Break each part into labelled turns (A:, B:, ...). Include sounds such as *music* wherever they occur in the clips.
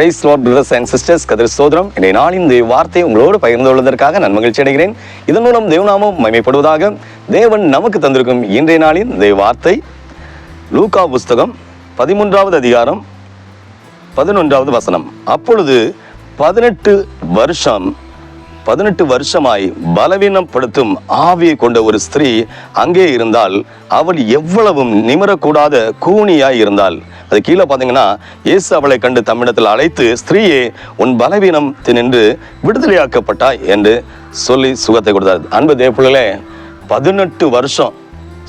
A: Praise lord brothers and sisters கதிர் சோதரம் என்னை நாளின் இந்த வார்த்தை உங்களோடு பகிர்ந்து கொள்வதற்காக நான் மகிழ்ச்சி அடைகிறேன். இதன் மூலம் தேவநாமம் மகிமைப்படுவதாக தேவன் நமக்கு தந்திருக்கும் இன்றைய நாளின் இந்த வார்த்தை. லூகா புஸ்தகம் பதிமூன்றாவது அதிகாரம் பதினொன்றாவது வசனம். அப்பொழுது பதினெட்டு வருஷம் பதினெட்டு வருஷமாய் பலவீனப்படுத்தும் ஆவியை கொண்ட ஒரு ஸ்திரீ அங்கே இருந்தால் அவள் எவ்வளவும் நிமிரக்கூடாத கூனியாய் இருந்தாள். அது கீழே பார்த்தீங்கன்னா இயேசு அவளை கண்டு தம்மிடத்தில் அழைத்து ஸ்திரீயே உன் பலவீனம் நின்று விடுதலையாக்கப்பட்டாய் என்று சொல்லி சுகத்தை கொடுத்தார். அன்பு தேவப்பிள்ளைகளே பதினெட்டு வருஷம்.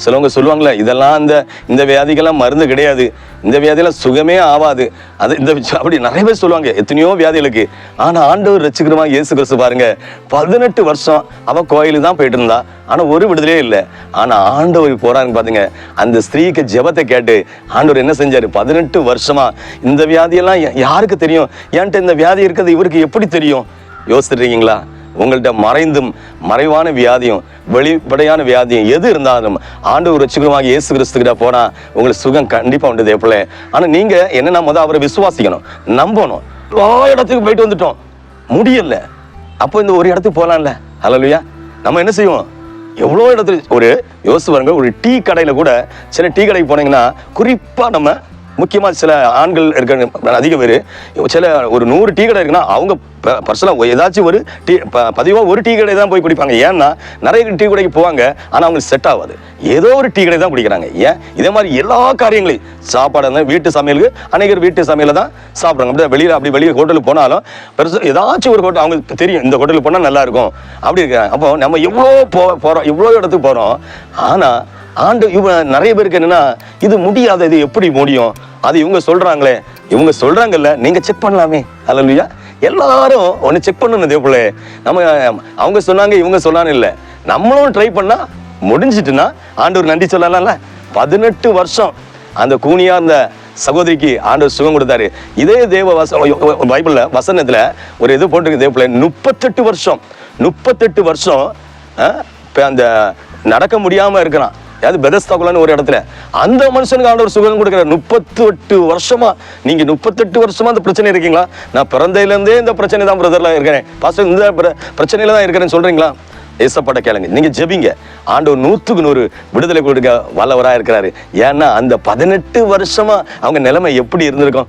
A: சிலவங்க சொல்லுவாங்களே இதெல்லாம் இந்த இந்த வியாதிக்கெல்லாம் மருந்து கிடையாது. இந்த வியாதியெல்லாம் சுகமே ஆகாது அது இந்த *laughs* அப்படி நிறைய பேர் சொல்லுவாங்க எத்தனையோ வியாதிகளுக்கு. ஆனால் ஆண்டவர் ரசிக்கிறமா இயேசு கிறிஸ்து பாருங்க பதினெட்டு வருஷம் அவள் கோயிலுக்கு தான் போயிட்டு இருந்தா. ஆனால் ஒரு விடுதலையே இல்லை. ஆனால் ஆண்டவர் போறாருன்னு பார்த்துங்க அந்த ஸ்திரீக்கு ஜெபத்தை கேட்டு ஆண்டவர் என்ன செஞ்சார்? பதினெட்டு வருஷமா இந்த வியாதியெல்லாம் யாருக்கு தெரியும்? என்கிட்ட இந்த வியாதி இருக்கிறது இவருக்கு எப்படி தெரியும்? யோசிச்சிருக்கீங்களா உங்கள்கிட்ட மறைந்தும் மறைவான வியாதியும் வெளிப்படையான வியாதியும் எது இருந்தாலும் ஆண்டு ஒரு சுகமாக இயேசு கிறிஸ்துக்கிட்ட போனால் உங்களுக்கு சுகம் கண்டிப்பாக உண்டு தேப்பிள்ளை ஆனால் நீங்கள் என்னன்னா முதல் அவரை விசுவாசிக்கணும் நம்பணும். எல்லா இடத்துக்கு போயிட்டு வந்துட்டோம். முடியல. அப்போ இந்த ஒரு இடத்துக்கு போகலாம்ல ஹலோலியா நம்ம என்ன செய்வோம்? எவ்வளோ இடத்துல ஒரு யோசிச்சு பாருங்க ஒரு டீ கடையில் கூட சில டீ கடைக்கு போனீங்கன்னா குறிப்பாக நம்ம முக்கியமாக சில ஆண்கள் இருக்க அதிக பேர் சில ஒரு நூறு டீ கடை இருக்குன்னா அவங்க பர்சனலாக ஏதாச்சும் ஒரு டீ பதிவாக ஒரு டீ கடை தான் போய் குடிப்பாங்க. ஏன்னா நிறைய டீ கடைக்கு போவாங்க ஆனால் அவங்களுக்கு செட் ஆகாது. ஏதோ ஒரு டீ கடை தான் குடிக்கிறாங்க. ஏன்? இதே மாதிரி எல்லா காரியங்களையும் சாப்பாடு இருந்தால் வீட்டு சமையலுக்கு அநேகர் வீட்டு சமையலை தான் சாப்பிட்றாங்க. அப்படி வெளியில் அப்படி வெளியே ஹோட்டலுக்கு போனாலும் பெருசு ஏதாச்சும் ஒரு ஹோட்டல் அவங்களுக்கு தெரியும் இந்த ஹோட்டலுக்கு போனால் நல்லா இருக்கும். அப்படி இருக்காங்க. அப்போ நம்ம எவ்வளோ போ போகிறோம் இவ்வளோ இடத்துக்கு போகிறோம் ஆனால் ஆண்டு இவங்க நிறைய பேருக்கு என்னன்னா இது முடியாது இது எப்படி முடியும்? அது இவங்க சொல்றாங்களே. இவங்க சொல்றாங்கல்ல நீங்க செக் பண்ணலாமே. அல்லையா எல்லாரும் ஒன்று செக் பண்ணணும் தேவப்பிள்ளை நம்ம அவங்க சொன்னாங்க இவங்க சொன்னான்னு இல்லை. நம்மளும் ட்ரை பண்ணா முடிஞ்சிட்டுன்னா ஆண்டவர் நன்றி சொல்லலாம்ல. பதினெட்டு வருஷம் அந்த கூனியா இருந்த சகோதரிக்கு ஆண்டவர் சுகம் கொடுத்தாரு. இதே தேவ வச பைபிளில் வசனத்தில் ஒரு இது போட்டிருக்கு தேவப்பிள்ளை முப்பத்தெட்டு வருஷம் முப்பத்தெட்டு வருஷம் இப்போ அந்த நடக்க முடியாமல் இருக்கிறான். அது பெதஸ்தாகுலன்னு ஒரு இடத்துல. அந்த மனுஷனுக்கு ஆண்டவர் சுகம் கொடுக்குற முப்பத்தி எட்டு வருஷமா நீங்க முப்பத்தெட்டு வருஷமா அந்த பிரச்சனை இருக்கீங்களா? நான் பிறந்ததுலேருந்தே இந்த பிரச்சனை தான் பிரதர்ல இருக்கிறேன். பாஸ்டர் இந்த பிர- பிரச்சனையில தான் இருக்கிறேன்னு சொல்றீங்களா? ஏசப்பட்ட கேளுங்க. நீங்க ஜெபிங்க. ஆண்டவர் நூற்றுக்கு நூறு விடுதலை கொடுக்க வல்லவராக இருக்கிறாரு. ஏன்னா அந்த பதினெட்டு வருஷமா அவங்க நிலைமை எப்படி இருந்திருக்கும்?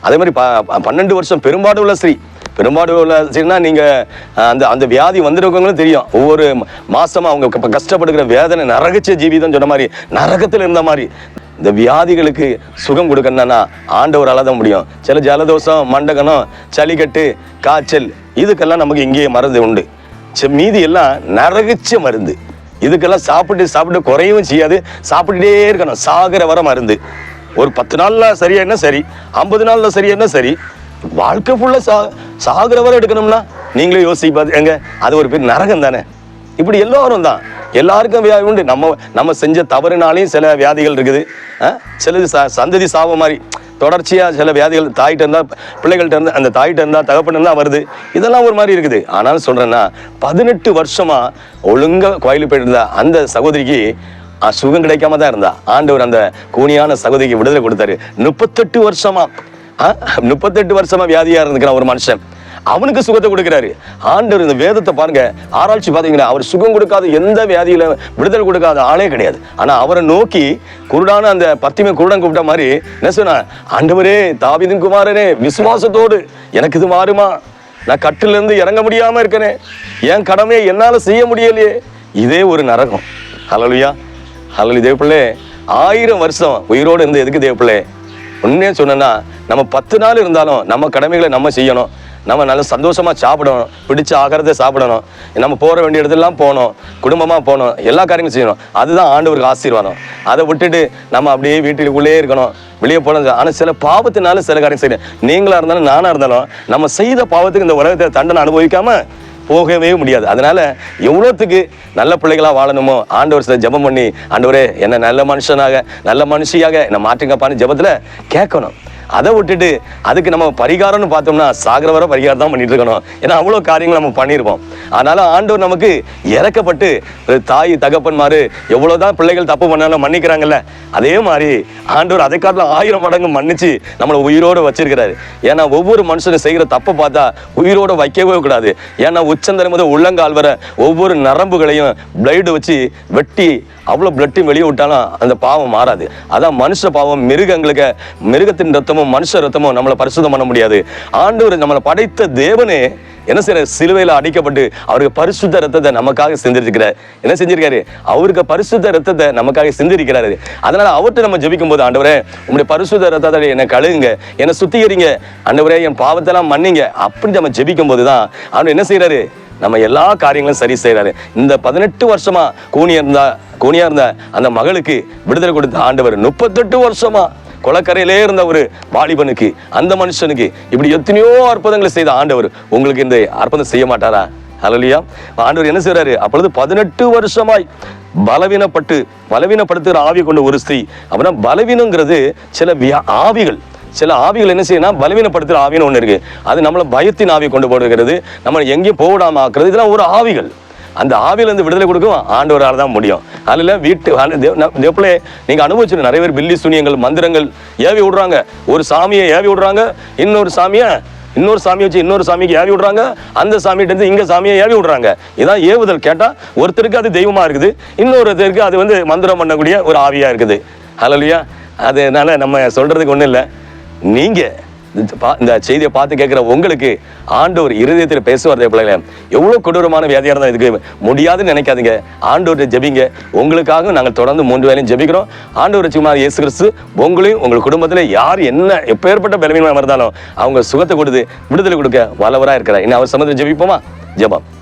A: அதே மாதிரி ப- பன்னெண்டு வருஷம் பெரும்பாடு உள்ள ஸ்ரீ பெரும்பாடுல சரினா நீங்கள் அந்த அந்த வியாதி வந்திருக்கவங்களும் தெரியும். ஒவ்வொரு மாதமும் அவங்க இப்போ கஷ்டப்படுகிற வேதனை நரகச்ச ஜீவிதம் சொன்ன மாதிரி நரகத்தில் இருந்த மாதிரி. இந்த வியாதிகளுக்கு சுகம் கொடுக்கணும்னா ஆண்டவரால் தான் முடியும். சில ஜலதோஷம் மண்டகனம் சளிக்கட்டு காய்ச்சல் இதுக்கெல்லாம் நமக்கு இங்கேயே மருந்து உண்டு. மீதி எல்லாம் நரகிச்ச மருந்து. இதுக்கெல்லாம் சாப்பிட்டு சாப்பிட்டு குறையவும் செய்யாது. சாப்பிட்டுட்டே இருக்கணும். சாகிற வர மருந்து. ஒரு பத்து நாளில் சரியா என்ன சரி? ஐம்பது நாளில் சரியா என்ன சரி? வாழ்க்கை ஃபுல்லாக சா சாகிற வரை எடுக்கணும்னா நீங்களே யோசிப்பாது எங்க அது ஒரு பேர் நரகம் தானே? இப்படி எல்லாரும் தான். எல்லாருக்கும் வியாதி உண்டு. நம்ம நம்ம செஞ்ச தவறுனாலையும் சில வியாதிகள் இருக்குது. சிலது ச- சந்ததி சாவ மாதிரி தொடர்ச்சியா சில வியாதிகள் தாயிட்ட இருந்தால் பிள்ளைகள்கிட்ட இருந்தால் அந்த தாயிட்ட இருந்தால் தகப்பன் இருந்தால் வருது. இதெல்லாம் ஒரு மாதிரி இருக்குது. ஆனாலும் சொல்றேன்னா பதினெட்டு வருஷமா ஒழுங்கா கோயிலுக்கு போயிட்டு இருந்தா அந்த சகோதரிக்கு சுகம் கிடைக்காம தான் இருந்தா. ஆண்டவர் அந்த கூனியான சகோதரிக்கு விடுதலை கொடுத்தாரு. முப்பத்தெட்டு வருஷமா முப்பத்தெட்டு வருஷமா வியாதியா இருந்துக்கிறான் ஒரு மனுஷன். அவனுக்கு சுகத்தை கொடுக்கிறாரு. ஆண்டவர் இந்த வேதத்தை பாருங்க. ஆராய்ச்சி பார்த்தீங்கன்னா அவர் சுகம் கொடுக்காத எந்த வியாதியில விடுதலை கொடுக்காத ஆளே கிடையாது. ஆனா அவரை நோக்கி குருடான அந்த பத்திமை குருடன் கூப்பிட்ட மாதிரி என்ன சொன்னா ஆண்டவரே தாவிதின் குமாரனே விசுவாசத்தோடு எனக்கு இது மாறுமா? நான் கட்டிலிருந்து இறங்க முடியாம இருக்கனே. என் கடமையை என்னால செய்ய முடியலையே. இதே ஒரு நரகம். ஹலலுயா ஹலலு தேவப்பிள்ளே. ஆயிரம் வருஷம் உயிரோடு இருந்து எதுக்கு தேவப்பிள்ளை? உண்மையே சொன்னேன்னா நம்ம பத்து நாள் இருந்தாலும் நம்ம கடமைகளை நம்ம செய்யணும். நம்ம நல்ல சந்தோஷமாக சாப்பிடணும் பிடிச்ச ஆகாரத்தை சாப்பிடணும். நம்ம போகிற வேண்டிய இடத்துலலாம் போகணும் குடும்பமாக போகணும் எல்லா காரியங்களும் செய்யணும். அதுதான் ஆண்டவருக்கு ஆசீர்வாதம். அதை விட்டுட்டு நம்ம அப்படியே வீட்டுக்குள்ளேயே இருக்கணும் வெளியே போனது ஆனால் சில பாவத்தினால சில காரியம் செய்யணும். நீங்களாக இருந்தாலும் நானாக இருந்தாலும் நம்ம செய்த பாவத்துக்கு இந்த உலகத்தை தண்டனை அனுபவிக்காமல் போகவே முடியாது. அதனால எவ்வளோத்துக்கு நல்ல பிள்ளைகளாக வாழணுமோ ஆண்டவர் சில ஜெபம் பண்ணி ஆண்டவரே என்ன நல்ல மனுஷனாக நல்ல மனுஷியாக என்னை மாற்றுங்கப்பான்னு ஜபத்தில் கேட்கணும். அதை விட்டுட்டு அதுக்கு நம்ம பரிகாரம்னு பார்த்தோம்னா சாகர வர பரிகாரம் தான் பண்ணிட்டு இருக்கணும். ஏன்னா அவ்வளோ காரியங்கள் நம்ம பண்ணியிருப்போம் அதனால ஆண்டவர் நமக்கு இறக்கப்பட்டு ஒரு தாய் தகப்பன்மாரு எவ்வளோதான் பிள்ளைகள் தப்பு பண்ணாலும் மன்னிக்கிறாங்கல்ல அதே மாதிரி ஆண்டவர் அதை ஆயிரம் மடங்கு மன்னிச்சு நம்மளை உயிரோட வச்சிருக்கிறாரு. ஏன்னா ஒவ்வொரு மனுஷனும் செய்கிற தப்பை பார்த்தா உயிரோட வைக்கவே கூடாது. ஏன்னா உச்சந்தலை முதல் உள்ளங்கால் வர ஒவ்வொரு நரம்புகளையும் பிளைடு வச்சு வெட்டி அவ்வளோ பிளட்டையும் வெளியே விட்டாலும் அந்த பாவம் மாறாது. அதான் மனுஷ பாவம் மிருகங்களுக்கு மிருகத்தின் ரத்தம் ரத்தமும் மனுஷ ரத்தமும் நம்மளை பரிசுத்தம் பண்ண முடியாது. ஆண்டவர் நம்மளை படைத்த தேவனே என்ன செய்யற சிலுவையில் அடிக்கப்பட்டு அவருக்கு பரிசுத்த ரத்தத்தை நமக்காக செஞ்சிருக்கிறார் என்ன செஞ்சிருக்காரு? அவருக்கு பரிசுத்த ரத்தத்தை நமக்காக செஞ்சிருக்கிறாரு அதனால அவர்கிட்ட நம்ம ஜபிக்கும் போது ஆண்டவரே உங்களுடைய பரிசுத்த ரத்தத்தை என்னை கழுகுங்க. என்னை சுத்திகரிங்க. ஆண்டவரே என் பாவத்தெல்லாம் மன்னிங்க. அப்படி நம்ம ஜபிக்கும் போது தான் அவர் என்ன செய்யறாரு நம்ம எல்லா காரியங்களும் சரி செய்கிறாரு இந்த பதினெட்டு வருஷமா கூனியா இருந்தா கூனியா இருந்த அந்த மகளுக்கு விடுதலை கொடுத்த ஆண்டவர் முப்பத்தெட்டு வருஷமா கொலக்கரையிலே இருந்த ஒரு வாலிபனுக்கு அந்த மனுஷனுக்கு இப்படி எத்தனையோ அற்புதங்களை செய்த ஆண்டவர். உங்களுக்கு இந்த அற்புதம் செய்ய மாட்டாரா? ஹalleluya ஆண்டவர் என்ன செய்கிறாரு அப்பொழுது பதினெட்டு வருஷமாய் பலவீனப்பட்டு பலவீனப்படுத்துகிற ஆவி கொண்ட ஒரு ஸ்திரீ அப்படின்னா பலவீனங்கிறது சில ஆவிகள். சில ஆவிகள் என்ன செய்யணும் பலவீனப்படுத்துகிற ஆவின்னு ஒன்று இருக்குது அது நம்மளை பயத்தின் ஆவி கொண்டு போடுகிறது நம்ம எங்கேயும் போடாம ஆக்குறது. இதெல்லாம் ஒரு ஆவிகள். அந்த ஆவியிலேருந்து விடுதலை கொடுக்கும் ஆண்டவரால் தான் முடியும். அதில் வீட்டு தேவப்பிள்ளை நீங்கள் அனுபவிச்சு நிறைய பேர் பில்லி சுனியங்கள் மந்திரங்கள் ஏவி விடுறாங்க. ஒரு சாமியை ஏவி விடுறாங்க இன்னொரு சாமியை இன்னொரு சாமி வச்சு இன்னொரு சாமிக்கு ஏவி விடுறாங்க அந்த சாமிகிட்ட இருந்து இங்கே சாமியை ஏவி விடுறாங்க. இதான் ஏவுதல் கேட்டால் ஒருத்தருக்கு அது தெய்வமாக இருக்குது இன்னொருத்தருக்கு அது வந்து மந்திரம் பண்ணக்கூடிய ஒரு ஆவியாக இருக்குது. ஹalleluya. அதனால நம்ம சொல்கிறதுக்கு ஒன்றும் இல்லை. நீங்கள் இந்த பா- இந்த செய்தியை பார்த்து கேட்குற உங்களுக்கு ஆண்டவர் இருதயத்தில் பேசுவார் பிள்ளைங்களே எவ்வளோ கொடூரமான வியாதியாக இருந்தால் இதுக்கு முடியாதுன்னு நினைக்காதீங்க. ஆண்டவர்கிட்ட ஜெபிங்க. உங்களுக்காக நாங்கள் தொடர்ந்து மூன்று வேலையும் ஜெபிக்கிறோம். ஆண்டவர் சும்மா இயேசு கிறிஸ்து உங்களையும் உங்கள் குடும்பத்தில் யார் என்ன எப்பேற்பட்ட பலவீனமாக இருந்தாலும் அவங்க சுகத்தை கொடுத்து விடுதலை கொடுக்க வல்லவராக இருக்கிறார். இன்னும் அவர் சமயத்தில் ஜெபிப்போமா? ஜெபம்.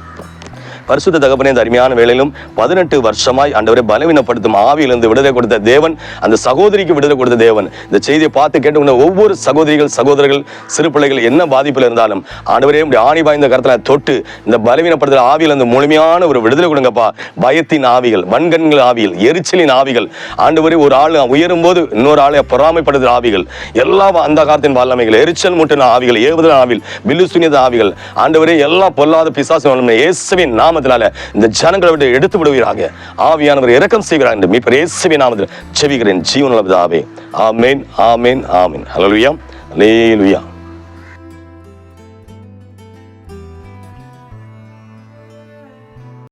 A: பரிசுத்த தகப்பனே இந்த அருமையான வேலையிலும் பதினெட்டு வருஷமாய் ஆண்டவரை பலவீனப்படுத்தும் ஆவியிலிருந்து விடுதலை கொடுத்த தேவன் அந்த சகோதரிக்கு விடுதலை கொடுத்த தேவன். இந்த செய்தியை பார்த்து கேட்டுக்கொண்ட ஒவ்வொரு சகோதரிகள் சகோதரர்கள் சிறு பிள்ளைகள் என்ன பாதிப்பில் இருந்தாலும் ஆண்டவரே இப்படி ஆணி பாய்ந்த கருத்தில் தொட்டு இந்த பலவீனப்படுத்துகிற ஆவியிலிருந்து முழுமையான ஒரு விடுதலை கொடுங்கப்பா. பயத்தின் ஆவிகள் வன்கண்கள் ஆவிகள் எரிச்சலின் ஆவிகள். ஆண்டவரே ஒரு ஆள் உயரும் போது இன்னொரு ஆளை பொறாமைப்படுத்துகிற ஆவிகள். எல்லா அந்த காலத்தின் வல்லமைகள் எரிச்சல் மூட்டின ஆவிகள் ஏவுதல் ஆவிகள் பில்லு சுனித ஆவிகள். ஆண்டவரே எல்லா பொல்லாத பிசாசு இயேசுவின் இயேசுவின் நாமத்தினால இந்த ஜனங்களை விட்டு எடுத்து விடுவீராக. ஆவியானவர் இறக்கம் செய்கிறார் என்று மீட்பர் இயேசுவின் நாமத்தில் செவிகிறேன் ஜீவனுள்ள பிதாவே. ஆமேன் ஆமேன் ஆமேன். லே லுயா